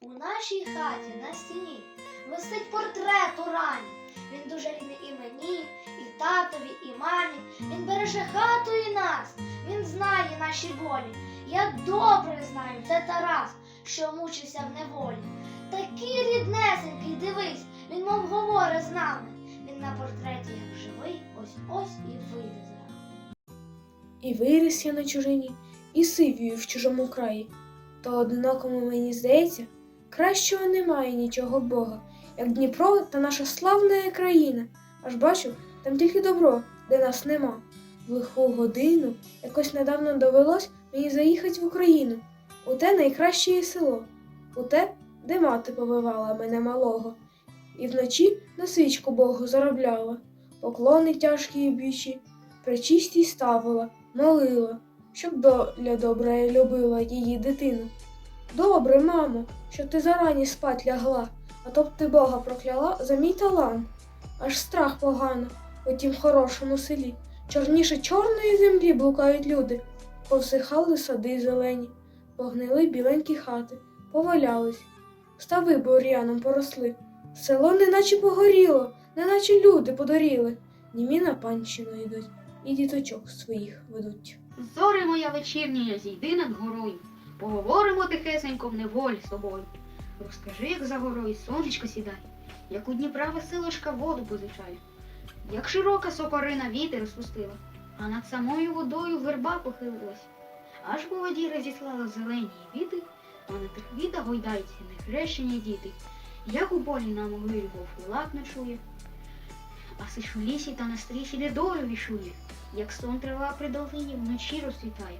У нашій хаті на стіні висить портрет Урані. Він дуже рідний і мені, і татові, і мамі. Він береже хату і нас. Він знає наші болі. Я добре знаю, це Тарас, що мучився в неволі. Такий ріднесенький, дивись, він мов говорить з нами. Він на портреті як живий, ось ось і вийде з. І виріс я на чужині, і сивію в чужому краї. То одинокому мені здається, кращого немає нічого Бога, як Дніпро та наша славна країна. Аж бачу, там тільки добро, де нас нема. В лиху годину якось недавно довелось мені заїхати в Україну, у те найкраще село, у те, де мати повивала мене малого, і вночі на свічку Богу заробляла, поклони тяжкі і бічі, причистій ставила, молила, щоб доля добра любила її дитину. Добре, мамо, що ти зарані спать лягла, а то б ти Бога прокляла за мій талант. Аж страх погано у тім хорошому селі. Чорніше чорної землі блукають люди, повсихали сади зелені, погнили біленькі хати, повалялись, стави бур'яном поросли. Село неначе погоріло, неначе люди подоріли. Німі на панщину йдуть, і діточок своїх ведуть. Зоре моя вечірня, зійди над горою. Поговоримо тихесенько в неволі з тобою. Розкажи, як за горою сонечко сідає, як у Дніпра веселочка воду позичає, як широка сокорина вітер розпустила, а над самою водою верба похилилась. Аж по воді розіслала зелені віти, а на тих вітах гойдаються нехрещені діти, як у полі на могилі вовк не чує, а сиш в лісі та на стрісі недолю вішує як сон трава при долині вночі розцвітає.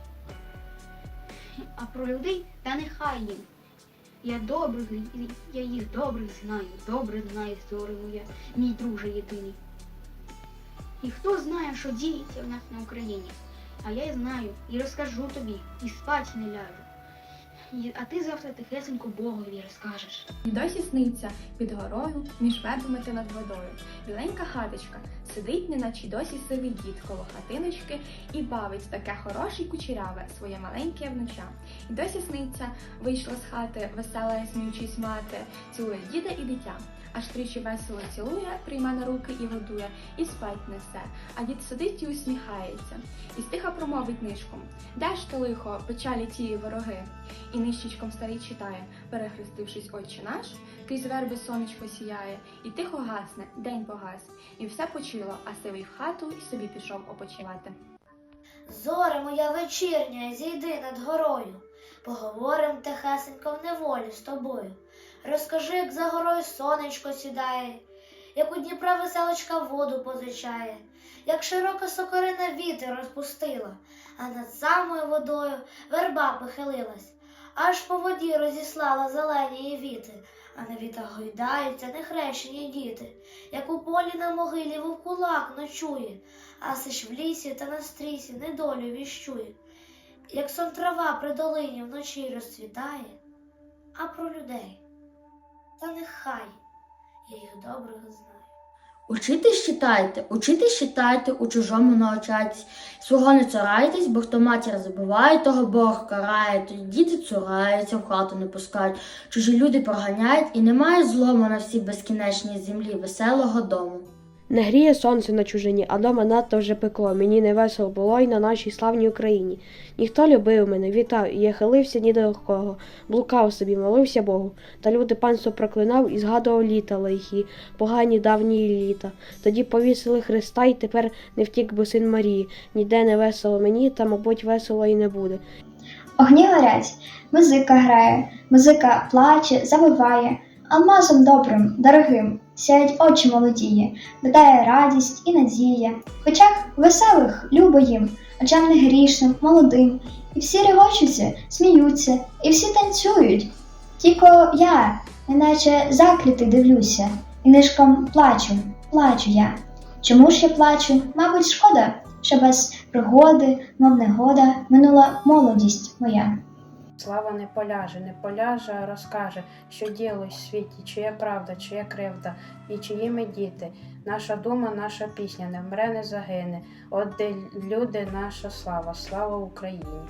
А про людей та нехай їм. Я добрих, я їх добрих знаю, добре знаю зоре моя, мій друже єдиний. І хто знає, що діється в нас на Україні, а я й знаю, і розкажу тобі, і спать не ляжу. А ти завтра тихесенько Богові розкажеш. І досі сниться під горою, між вербами та над водою. Біленька хаточка сидить, неначе досі сивий дід коло хатиночки і бавить таке хороше й кучеряве своє маленьке внуча. І досі сниться, вийшла з хати, весела сміючись мати, цілує діда і дитя. Аж тричі весело цілує, прийме на руки і годує, і спать несе. А дід сидить і усміхається, і стиха промовить нишком. Де ж то лихо, печалі тії вороги? І нищечком старий читає, перехрестившись отче наш, крізь верби сонечко сіяє, і тихо гасне, день погас, і все почило, а сивий в хату і собі пішов опочивати. Зоре моя вечірня, зійди над горою. Поговорим тихесенько в неволі з тобою. Розкажи, як за горою сонечко сідає, як у Дніпра веселочка воду позичає, як широка сокорина вітер розпустила, а над самою водою верба похилилась, аж по воді розіслала зелені її віти, а на вітах гойдаються нехрещені діти, як у полі на могилі вовкулак ночує, а сиш в лісі та на стрісі недолю віщує, як сон трава при долині вночі розцвітає, а про людей. Та нехай я їх добре знаю. Учитись читайте, учитись читайте, у чужому навчайтесь. Свого не цурайтесь, бо хто матір забуває, того Бог карає. Тоді діти цураються, в хату не пускають. Чужі люди проганяють, і немає злому на всій безкінечній землі веселого дому. Не гріє сонце на чужині, а дома надто вже пекло. Мені не весело було й на нашій славній Україні. Ніхто любив мене, вітав, і я хилився ні до кого, блукав собі, молився Богу. Та люди панство проклинав і згадував літа лихі, погані давні літа. Тоді повісили Христа, і тепер не втік би син Марії. Ніде не весело мені, та, мабуть, весело і не буде. Огні горять, музика грає, музика плаче, завиває, алмазом добрим, дорогим, сяють очі молодіє, видає радість і надія. В очах веселих, любо їм, очам не грішним, молодим, і всі регочуться, сміються, і всі танцюють. Тільки я, неначе заклятий дивлюся, і нишком плачу, плачу я. Чому ж я плачу? Мабуть, шкода, що без пригоди, мов негода, минула молодість моя. Слава не поляже, не поляже, а розкаже, що ділось в світі, чия правда, чия кривда, і чиї ми діти. Наша дума, наша пісня не вмре, не загине. От де люди, наша слава, слава Україні.